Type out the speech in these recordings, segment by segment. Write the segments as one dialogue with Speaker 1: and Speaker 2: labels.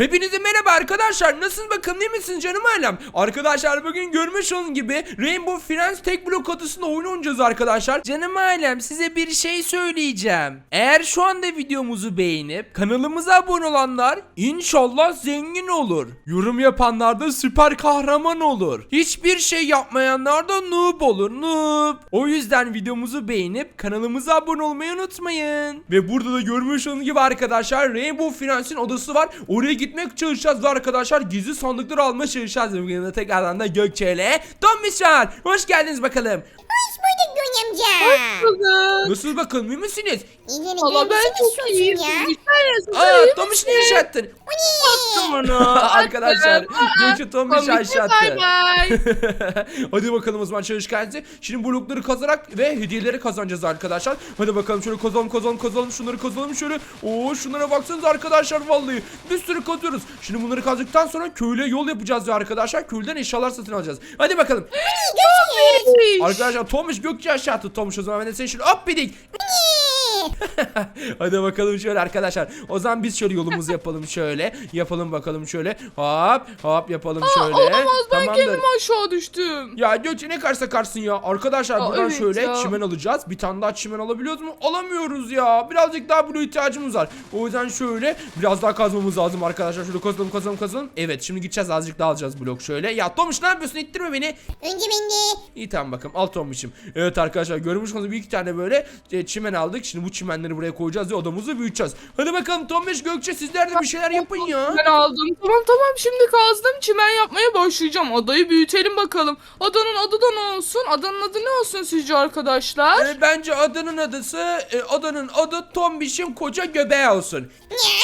Speaker 1: Merhaba arkadaşlar. Nasılsınız bakalım değil misiniz canım ailem? Arkadaşlar bugün görmüş olduğunuz gibi Rainbow Friends tek blok adısında oyun oynayacağız arkadaşlar. Canım ailem size bir şey söyleyeceğim. Eğer şu anda videomuzu beğenip kanalımıza abone olanlar inşallah zengin olur. Yorum yapanlar da süper kahraman olur. Hiçbir şey yapmayanlar da noob olur noob. O yüzden videomuzu beğenip kanalımıza abone olmayı unutmayın. Ve burada da görmüş olduğunuz gibi arkadaşlar Rainbow Friends'in odası var. Oraya gitmek çalışacağız ve arkadaşlar gizli sandıkları almaya çalışacağız. Bugün yanında tekrardan da Gökçe Tombiş var. Hoş geldiniz bakalım.
Speaker 2: Hoş bulduk Göny amca.
Speaker 3: Kızım.
Speaker 1: Nasıl bakalım iyi misiniz?
Speaker 2: İyiyim
Speaker 3: Valla ben çok iyiyim.
Speaker 2: ya.
Speaker 1: Aa? Tomiş ne iş attın?
Speaker 2: Bu ne?
Speaker 3: Bunu.
Speaker 1: arkadaşlar Gökçe Tomiş
Speaker 3: Tomiş'e
Speaker 1: aşağı
Speaker 3: bay
Speaker 1: attı.
Speaker 3: bay.
Speaker 1: Hadi bakalım o zaman çalışkansı. Şimdi blokları kazarak ve hediyeleri kazanacağız arkadaşlar. Hadi bakalım şöyle kazalım kazalım kazalım şunları kazalım şöyle. Oo şunlara baksanız arkadaşlar vallahi bir sürü kazıyoruz. Şimdi bunları kazdıktan sonra köyle yol yapacağız ya arkadaşlar. Köyden eşyalar satın alacağız. Hadi bakalım. Arkadaşlar Tomiş Gökçe aşağı attı. Tomiş o zaman ben de seni şöyle hop bidik. Hadi bakalım şöyle arkadaşlar. O zaman biz şöyle yolumuzu yapalım şöyle. Yapalım bakalım şöyle. Hop hop yapalım şöyle.
Speaker 3: Olamaz ben
Speaker 1: Tamamdır.
Speaker 3: kendim aşağı düştüm.
Speaker 1: Ya Gökçe ne karşısa karşısın ya. Arkadaşlar
Speaker 3: Aa,
Speaker 1: buradan
Speaker 3: evet
Speaker 1: şöyle
Speaker 3: ya.
Speaker 1: çimen alacağız. Bir tane daha çimen alabiliyoruz mu? Alamıyoruz ya. Birazcık daha blue ihtiyacımız var. O yüzden şöyle biraz daha kazmamız lazım arkadaşlar. Şöyle kazalım kazalım kazalım. Evet şimdi gideceğiz azıcık daha alacağız blok şöyle. Ya Tomuş ne yapıyorsun? İttirme beni.
Speaker 2: Önce ben de.
Speaker 1: İyi tamam bakalım al Tomuş'um. Evet arkadaşlar görmüş olduğunuz bir iki tane böyle e, çimen aldık. Şimdi bu çimenleri buraya koyacağız ve odamızı büyüteceğiz. Hadi bakalım Tomuş Gökçe sizler de bir şeyler yapın ya.
Speaker 3: Ben aldım. Tamam tamam şimdi kazdım. Çimen yapmaya başlayacağım. Adayı büyütelim bakalım. Adanın adı da ne olsun? Adanın adı ne olsun sizce arkadaşlar?
Speaker 1: E, bence adanın adısı e, adanın adı Tombiş'in koca göbeği olsun.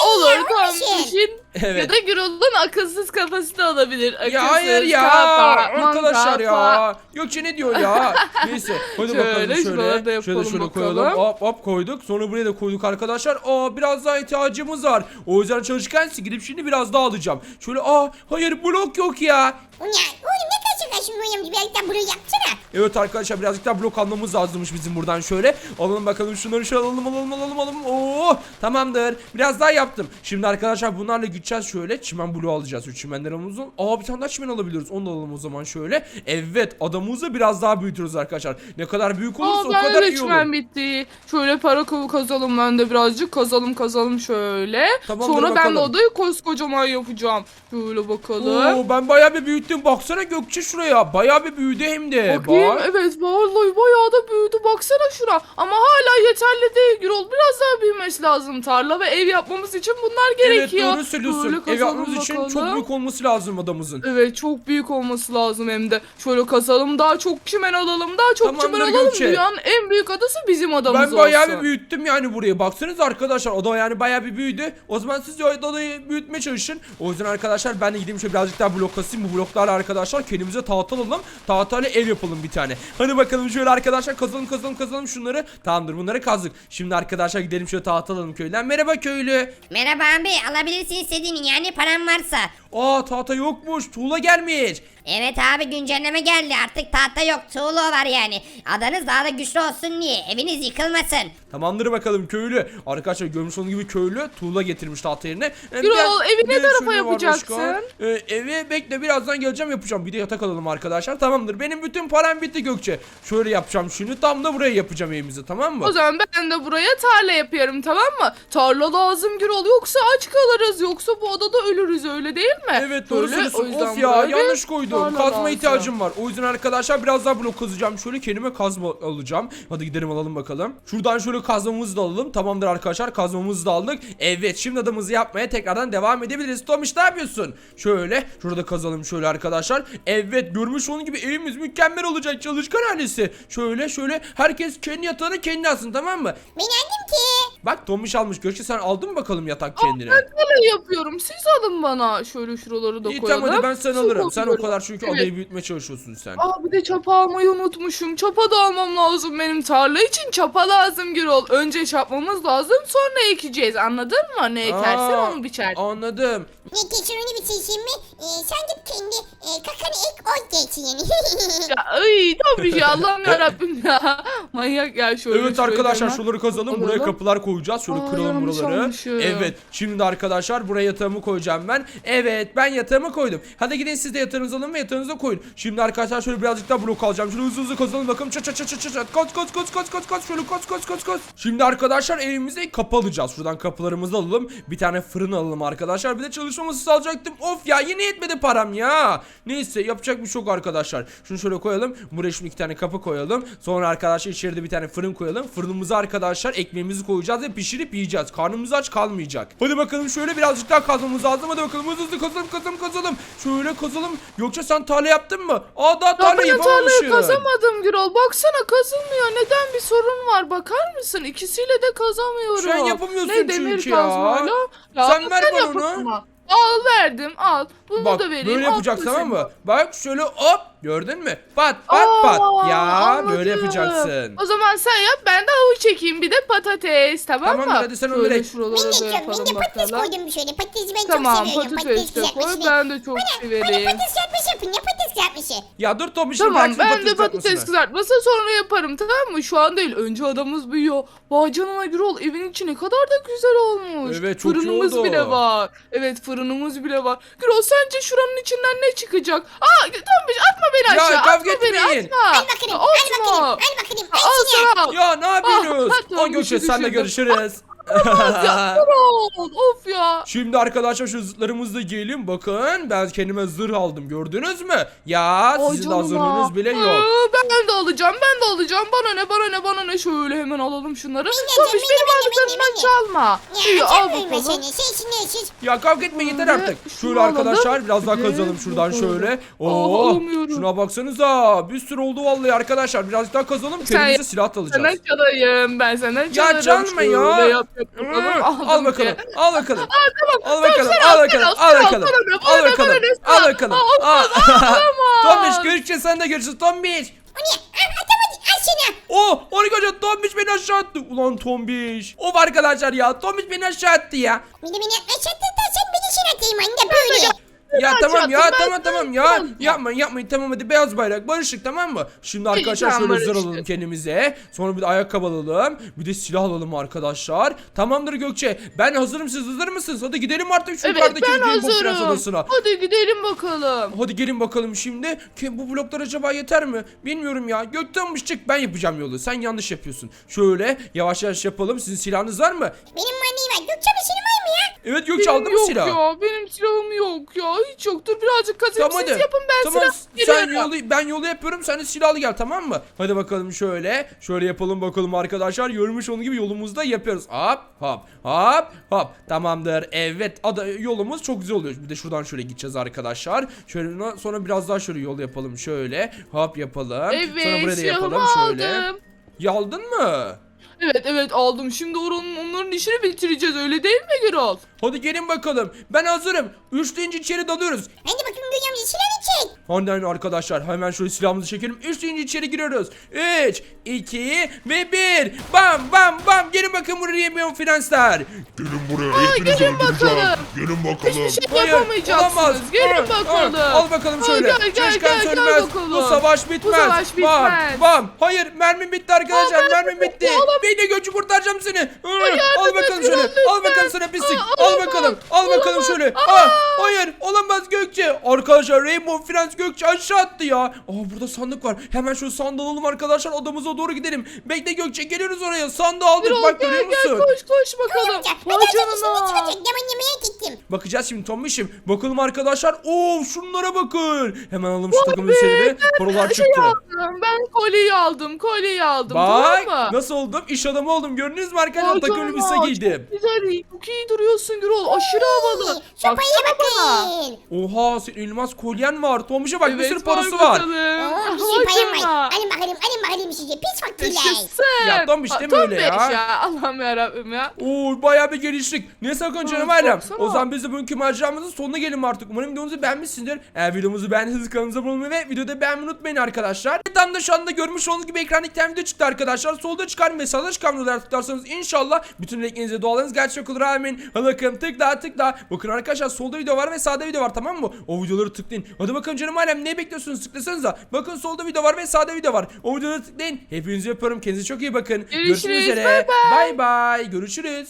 Speaker 3: Olur
Speaker 2: Ya,
Speaker 1: Evet.
Speaker 3: Ya da Gürol'un akılsız kafası da olabilir. Akılsız
Speaker 1: Ya hayır ya
Speaker 3: kafa,
Speaker 1: arkadaşlar ya.
Speaker 3: kafa.
Speaker 1: Gökçe ne diyor ya? Neyse hadi
Speaker 3: Şöyle,
Speaker 1: bakalım
Speaker 3: da
Speaker 1: şöyle. Şöyle
Speaker 3: yapalım
Speaker 1: şöyle
Speaker 3: bakalım.
Speaker 1: koyalım. Hop hop koyduk. Sonra buraya da koyduk arkadaşlar. Aa biraz daha ihtiyacımız var. O yüzden çalışkan gidip şimdi biraz daha alacağım. Şöyle aa hayır blok yok ya.
Speaker 2: O ne? Oğlum ne Göny amca birazcık daha buraya yapsana.
Speaker 1: Evet arkadaşlar birazcık daha blok almamız lazımmış bizim buradan şöyle. Alalım bakalım şunları şöyle alalım alalım alalım alalım. Oo tamamdır. Biraz daha yaptım. Şimdi arkadaşlar bunlarla gideceğiz şöyle. Çimen bloğu alacağız. Şu çimenlerimizin. Aa bir tane daha çimen alabiliriz. Onu da alalım o zaman şöyle. Evet adamımızı biraz daha büyütürüz arkadaşlar. Ne kadar büyük olursa
Speaker 3: Aa
Speaker 1: o
Speaker 3: ben
Speaker 1: kadar iyi olur.
Speaker 3: çimen bitti. Şöyle para kavu kazalım ben de birazcık kazalım kazalım şöyle.
Speaker 1: Tamamdır
Speaker 3: Sonra ben de
Speaker 1: bakalım.
Speaker 3: odayı koskocaman yapacağım. Şöyle bakalım.
Speaker 1: Oo, ben bayağı bir büyüttüm. Baksana Gökçe şuraya. Bayağı bir büyüdü hem de.
Speaker 3: Bakayım
Speaker 1: Bak.
Speaker 3: evet vallahi bayağı da büyüdü baksana şuna. Ama hala yeterli değil Gürol. Biraz daha büyümesi lazım. Tarla ve ev yapmamız için bunlar
Speaker 1: Evet
Speaker 3: gerekiyor.
Speaker 1: doğru söylüyorsun.
Speaker 3: Böyle
Speaker 1: Ev
Speaker 3: kazalım
Speaker 1: yapmamız için çok büyük olması lazım adamızın.
Speaker 3: Evet çok büyük olması lazım hem de. Şöyle kazalım daha çok çimen alalım daha çok
Speaker 1: Tamamdır
Speaker 3: çimen alalım.
Speaker 1: Gökçe.
Speaker 3: Dünyanın en büyük adası bizim adamız
Speaker 1: Ben bayağı
Speaker 3: olsun.
Speaker 1: bir büyüttüm yani burayı. Baksanız arkadaşlar o da yani bayağı bir büyüdü. O zaman siz de odayı büyütmeye çalışın. O yüzden arkadaşlar ben de gideyim şöyle birazcık daha blok kasayım. Bu bloklarla arkadaşlar kendimize tahta alalım. Tahtayla ev yapalım bir tane. Hadi bakalım şöyle arkadaşlar kazalım kazalım kazalım şunları. Tamamdır bunları kazdık. Şimdi arkadaşlar gidelim şöyle tahta alalım köyden. Merhaba köylü.
Speaker 2: Merhaba abi alabilirsin istediğini yani param varsa.
Speaker 1: Aa tahta yokmuş. Tuğla gelmiş.
Speaker 2: Evet abi güncelleme geldi artık tahta yok tuğlu var yani. Adanız daha da güçlü olsun diye eviniz yıkılmasın.
Speaker 1: Tamamdır bakalım köylü. Arkadaşlar görmüş olduğunuz gibi köylü tuğla getirmiş tahta yerine. Ee,
Speaker 3: Gürol,
Speaker 1: biraz-
Speaker 3: evi ne tarafa
Speaker 1: var
Speaker 3: yapacaksın?
Speaker 1: başka. Ee, evi bekle birazdan geleceğim yapacağım. Bir de yatak alalım arkadaşlar. Tamamdır. Benim bütün param bitti Gökçe. Şöyle yapacağım şunu. Tam da buraya yapacağım evimizi tamam mı?
Speaker 3: O zaman ben de buraya tarla yapıyorum tamam mı? Tarla lazım Gürol yoksa aç kalırız yoksa bu adada ölürüz öyle değil mi?
Speaker 1: Evet doğru söylüyorsun. Of ya yanlış koydum. Kazma
Speaker 3: lazım.
Speaker 1: ihtiyacım var. O yüzden arkadaşlar biraz daha blok kazacağım. Şöyle kendime kazma alacağım. Hadi gidelim alalım bakalım. Şuradan şöyle kazmamızı da alalım. Tamamdır arkadaşlar kazmamızı da aldık. Evet şimdi adamımızı yapmaya tekrardan devam edebiliriz. Tomiş ne yapıyorsun? Şöyle şurada kazalım şöyle arkadaşlar. Evet görmüş olduğunuz gibi evimiz mükemmel olacak çalışkan ailesi. Şöyle şöyle herkes kendi yatağını kendi alsın tamam mı?
Speaker 2: Ben annem ki.
Speaker 1: Bak Tomiş almış. Gökçe sen aldın mı bakalım yatak kendine?
Speaker 3: Ben tarla yapıyorum siz alın bana şöyle şuraları da
Speaker 1: İyi
Speaker 3: koyalım.
Speaker 1: tamam hadi ben sana
Speaker 3: Su
Speaker 1: alırım. Sen o
Speaker 3: koyuyorum.
Speaker 1: kadar çünkü
Speaker 3: Evet.
Speaker 1: adayı büyütmeye çalışıyorsun sen.
Speaker 3: Aa bir de çapa almayı unutmuşum. Çapa da almam lazım benim tarla için çapa lazım Gürol. Önce çapmamız lazım sonra ekeceğiz anladın mı? Ne ekersen
Speaker 1: Aa,
Speaker 3: onu biçersin.
Speaker 1: Anladım.
Speaker 2: Ne bir seçim mi? Ee, sen git kendi e, kakanı ek o yani.
Speaker 3: Ya ay tabii ya Allah'ım yarabbim ya. Manyak ya şöyle
Speaker 1: Evet
Speaker 3: şöyle
Speaker 1: arkadaşlar
Speaker 3: hemen.
Speaker 1: şuraları kazalım. Buraya
Speaker 3: Alalım.
Speaker 1: kapılar koyacağız. Şöyle
Speaker 3: Aa,
Speaker 1: kıralım
Speaker 3: yanlış
Speaker 1: buraları.
Speaker 3: almışım.
Speaker 1: Evet. Şimdi arkadaşlar buraya yatağımı koyacağım ben. Evet ben yatağımı koydum. Hadi gidin siz de yatağınızı alın ve yatağınıza koyun. Şimdi arkadaşlar şöyle birazcık daha blok alacağım. Şöyle hızlı hızlı kazalım bakalım. Çat çat çat çat çat. Koz koz koz koz koz koz. Şöyle koz koz koz koz. Şimdi arkadaşlar evimize kapı alacağız. Şuradan kapılarımızı alalım. Bir tane fırın alalım arkadaşlar. Bir de çalışma masası alacaktım. Of ya yine yetmedi param ya. Neyse yapacak bir şey yok arkadaşlar. Şunu şöyle koyalım. Buraya şimdi iki tane kapı koyalım. Sonra arkadaşlar içeride bir tane fırın koyalım. Fırınımıza arkadaşlar ekmeğimizi koyacağız ve pişirip yiyeceğiz. Karnımız aç kalmayacak. Hadi bakalım şöyle birazcık daha kazmamız lazım. Hadi bakalım hızlı hızlı kazalım kazalım kazalım. Şöyle kazalım. Yoksa sen tarla yaptın mı? Aa daha tarla
Speaker 3: ben tarlayı
Speaker 1: yapamamışsın.
Speaker 3: kazamadım Gürol. Baksana kazılmıyor. Neden bir sorun var? Bakar mısın? İkisiyle de kazamıyorum.
Speaker 1: Sen yapamıyorsun
Speaker 3: ne demir
Speaker 1: çünkü ya.
Speaker 3: kazmayla. Ya
Speaker 1: Sen ver bana onu.
Speaker 3: Al verdim al. Bunu
Speaker 1: Bak
Speaker 3: da vereyim.
Speaker 1: böyle
Speaker 3: al
Speaker 1: yapacaksın tamam mı? Bak şöyle hop gördün mü? Pat pat
Speaker 3: Aa,
Speaker 1: pat. Ya
Speaker 3: anladım.
Speaker 1: böyle yapacaksın.
Speaker 3: O zaman sen yap ben de havuç çekeyim bir de patates tamam,
Speaker 1: Tamam,
Speaker 3: mı?
Speaker 1: hadi sen
Speaker 3: Şöyle
Speaker 1: ek.
Speaker 2: Ben de. Ben patates
Speaker 3: bakalım.
Speaker 2: koydum şöyle. Patatesi ben
Speaker 3: Tamam
Speaker 2: çok seviyorum.
Speaker 3: patates de koy
Speaker 2: kızartmasını.
Speaker 3: ben de çok
Speaker 2: Bana
Speaker 3: severim.
Speaker 2: patates yapmış yapın ya patates kızartması.
Speaker 1: Ya dur Tomiş'im
Speaker 3: Tamam
Speaker 1: bırak şimdi
Speaker 3: ben de patates kızartması sonra yaparım tamam mı? Şu an değil önce adamız büyüyor. Vay canına Gürol evin içi ne kadar da güzel olmuş.
Speaker 1: Evet, çok iyi
Speaker 3: Fırınımız
Speaker 1: oldu.
Speaker 3: bile var. Evet fırınımız bile var. Gürol sence şuranın içinden ne çıkacak? Aa Tombiş atma beni
Speaker 1: Ya,
Speaker 3: aşağı
Speaker 1: kavga
Speaker 3: atma beni
Speaker 1: etmeyin.
Speaker 3: atma.
Speaker 2: Al
Speaker 3: Atma.
Speaker 2: bakalım. Al bakalım.
Speaker 3: Al
Speaker 2: Al seni.
Speaker 3: sana.
Speaker 1: Ya ne yapıyorsunuz?
Speaker 3: Ah,
Speaker 1: o
Speaker 3: tamam,
Speaker 1: Gökçe
Speaker 3: düşürdüm,
Speaker 1: senle
Speaker 3: düşürdüm.
Speaker 1: Görüşürüz.
Speaker 3: Ya of ya.
Speaker 1: Şimdi arkadaşlar şu zırhlarımızı da giyelim. Bakın ben kendime zırh aldım. Gördünüz mü? Ya
Speaker 3: Ay
Speaker 1: sizin daha
Speaker 3: canına.
Speaker 1: zırhınız bile yok.
Speaker 3: Aa, ben de alacağım ben de alacağım. Bana ne bana ne bana ne şöyle hemen alalım şunları. Tombiş
Speaker 2: benim,
Speaker 3: benim
Speaker 2: benim,
Speaker 3: aldıklarımdan
Speaker 2: benim,
Speaker 3: çalma. İyi
Speaker 2: Ya
Speaker 3: al bakalım.
Speaker 2: seni. Sensin neysiz?
Speaker 1: Ya kavga etme yeter
Speaker 3: Şöyle,
Speaker 1: artık.
Speaker 3: şunu
Speaker 1: Şöyle arkadaşlar biraz daha
Speaker 3: Bir de
Speaker 1: kazalım şuradan
Speaker 3: bakalım.
Speaker 1: şöyle.
Speaker 3: Aa,
Speaker 1: Oo,
Speaker 3: alamıyorum.
Speaker 1: şuna baksanıza. Bir sürü oldu vallahi arkadaşlar. Biraz daha kazalım.
Speaker 3: Sen-
Speaker 1: Kendimize silah da alacağız.
Speaker 3: Sana çalayım ben sana çalarım.
Speaker 1: çalma ya.
Speaker 3: Şöyle yap,
Speaker 1: Al bakalım. Al bakalım. Al bakalım.
Speaker 3: sen
Speaker 1: Al
Speaker 3: al,
Speaker 1: bakalım.
Speaker 3: sen
Speaker 1: Al
Speaker 3: al, sen al,
Speaker 1: bakalım. Al bakalım. Al
Speaker 3: sen al.
Speaker 1: bakalım.
Speaker 3: Al,
Speaker 1: Al. Tombiş görüşeceğiz sen de görüşürüz Tombiş.
Speaker 2: O ne? Ah, atamadım. Al.
Speaker 1: Oh arkadaşlar Tombiş beni aşağı attı. Ulan Tombiş. Of arkadaşlar ya Tombiş beni aşağı attı ya.
Speaker 2: De beni aşağıda sen beni için atayım anne böyle.
Speaker 1: Ya tamam ya
Speaker 3: çarptım, ben
Speaker 1: tamam tamam ya yapmayın yapmayın tamam hadi beyaz bayrak barışık tamam mı? Şimdi arkadaşlar
Speaker 3: tamam,
Speaker 1: şöyle zırh
Speaker 3: barıştık.
Speaker 1: alalım kendimize sonra bir de ayakkabı alalım bir de silah alalım arkadaşlar Tamamdır Gökçe ben hazırım siz hazır mısınız? Hadi gidelim artık şu
Speaker 3: Evet
Speaker 1: yukarıdaki
Speaker 3: ben hazırım.
Speaker 1: odasına
Speaker 3: Hadi gidelim bakalım.
Speaker 1: Hadi gelin bakalım şimdi. Ki bu bloklar acaba yeter mi? Bilmiyorum ya. Gökten çık ben yapacağım yolu. Sen yanlış yapıyorsun. Şöyle yavaş yavaş yapalım. Sizin silahınız var mı?
Speaker 2: Benim annem var. Gökçe var mı ya?
Speaker 1: Evet Gökçe aldın mı
Speaker 3: yok
Speaker 1: silah?
Speaker 3: ya benim silahım yok ya hiç yoktur birazcık kazayım
Speaker 1: Tamam
Speaker 3: siz
Speaker 1: hadi.
Speaker 3: yapın ben
Speaker 1: tamam,
Speaker 3: silah
Speaker 1: sen
Speaker 3: geliyorum.
Speaker 1: yolu ben yolu yapıyorum sen de silahlı gel tamam mı? Hadi bakalım şöyle. Şöyle yapalım bakalım arkadaşlar. Görmüş onun gibi yolumuzda yapıyoruz. Hop hop hop hop. Tamamdır. Evet. Ada yolumuz çok güzel oluyor. Bir de şuradan şöyle gideceğiz arkadaşlar. Şöyle sonra biraz daha şöyle yol yapalım şöyle. Hop yapalım. sonra
Speaker 3: Evet
Speaker 1: buraya da
Speaker 3: silahımı
Speaker 1: yapalım şöyle.
Speaker 3: aldım.
Speaker 1: Yaldın mı?
Speaker 3: Evet evet aldım şimdi oranın onların işini bitireceğiz öyle değil mi Gürol?
Speaker 1: Hadi gelin bakalım. Ben hazırım. Üç deyince içeri dalıyoruz.
Speaker 2: Hadi bakayım Gökçe amca silahını çek.
Speaker 1: Hadi hadi arkadaşlar hemen şöyle silahımızı çekelim. Üç deyince içeri giriyoruz. Üç, iki ve bir. Bam bam bam. Gelin bakın buraya yemiyorum finanslar.
Speaker 4: Gelin buraya hepinizi
Speaker 3: gelin
Speaker 4: öldüreceğim.
Speaker 3: bakalım.
Speaker 4: Gelin bakalım.
Speaker 3: Hiçbir şey
Speaker 1: Hayır,
Speaker 3: yapamayacaksınız.
Speaker 1: olamaz.
Speaker 3: Gelin
Speaker 1: Aa,
Speaker 3: bakalım.
Speaker 1: aa, Al bakalım
Speaker 3: Aa,
Speaker 1: şöyle.
Speaker 3: gel, gel,
Speaker 1: Çalışkan
Speaker 3: gel, gel
Speaker 1: sönmez.
Speaker 3: bakalım.
Speaker 1: Bu savaş bitmez.
Speaker 3: savaş
Speaker 1: Bam
Speaker 3: bitmez.
Speaker 1: bam. Hayır mermim bitti arkadaşlar.
Speaker 3: Aa,
Speaker 1: mermim
Speaker 3: mermim
Speaker 1: bitti.
Speaker 3: bitti, olamaz.
Speaker 1: Beni göçü kurtaracağım seni. Aa,
Speaker 3: yardım
Speaker 1: al
Speaker 3: et,
Speaker 1: bakalım şöyle. Al bakalım sana pislik. Al bakalım. Al bakalım şöyle.
Speaker 3: Aa.
Speaker 1: Aa, hayır olamaz Gökçe. Arkadaşlar Rainbow Friends Gökçe aşağı attı ya. Aa burada sandık var. Hemen şu sandığı alalım arkadaşlar. Odamıza doğru gidelim. Bekle Gökçe geliyoruz oraya. Sandığı aldık.
Speaker 3: Gürol
Speaker 1: Bak
Speaker 3: gel
Speaker 1: görüyor
Speaker 3: gel
Speaker 1: musun?
Speaker 3: koş koş bakalım. Vay canına.
Speaker 1: Bakacağız şimdi Tombiş'im. Bakalım arkadaşlar. Oo şunlara bakın. Hemen alalım şu takım elbiseleri. Paralar
Speaker 3: Şey
Speaker 1: çıktı.
Speaker 3: aldım ben kolyeyi aldım kolyeyi aldım
Speaker 1: Bak
Speaker 3: tamam mı?
Speaker 1: nasıl oldum? İş adamı oldum. Gördünüz mü arkadaşlar? Takım elbise giydim.
Speaker 3: Güzel çok iyi duruyorsun Gürol aşırı havalı.
Speaker 2: Sopayı
Speaker 3: Baksana bana.
Speaker 2: bakın.
Speaker 1: Oha senin elmas kolyen var. Tombiş'e bak bir
Speaker 3: Evet,
Speaker 1: sürü parası var.
Speaker 3: bakalım.
Speaker 2: Şey payım
Speaker 3: canına.
Speaker 2: var. Alın bakalım alın bakalım size. Pis fakirler.
Speaker 3: Yaşasın.
Speaker 1: Ya Tombiş deme öyle
Speaker 3: Tombiş
Speaker 1: ya.
Speaker 3: Allah'ım yarabbim ya.
Speaker 1: Oo bayağı bir geliştik. Ne sakın canım ailem.
Speaker 3: baksana.
Speaker 1: O zaman biz de bugünkü maceramızın sonuna gelelim artık. Umarım videomuzu beğenmişsinizdir. Eğer videomuzu beğendiyseniz kanalımıza abone olmayı ve videoda beğenmeyi unutmayın arkadaşlar. Tam da şu anda görmüş olduğunuz gibi ekranda iki tane video çıktı arkadaşlar. Solda çıkan ve sağda çıkan videolar tıklarsanız inşallah bütün dilekleriniz ve dualarınız gerçek olur. Amin. Hala bakalım tıkla tıkla. Bakın arkadaşlar solda video var ve sağda video var tamam mı? O videoları tıklayın. Hadi bakalım canım alem ne bekliyorsunuz tıklasanıza. Bakın solda video var ve sağda video var. O videoları tıklayın. Hepinizi öpüyorum. Kendinize çok iyi bakın.
Speaker 3: Görüşürüz,
Speaker 1: üzere. Bay bay. Görüşürüz.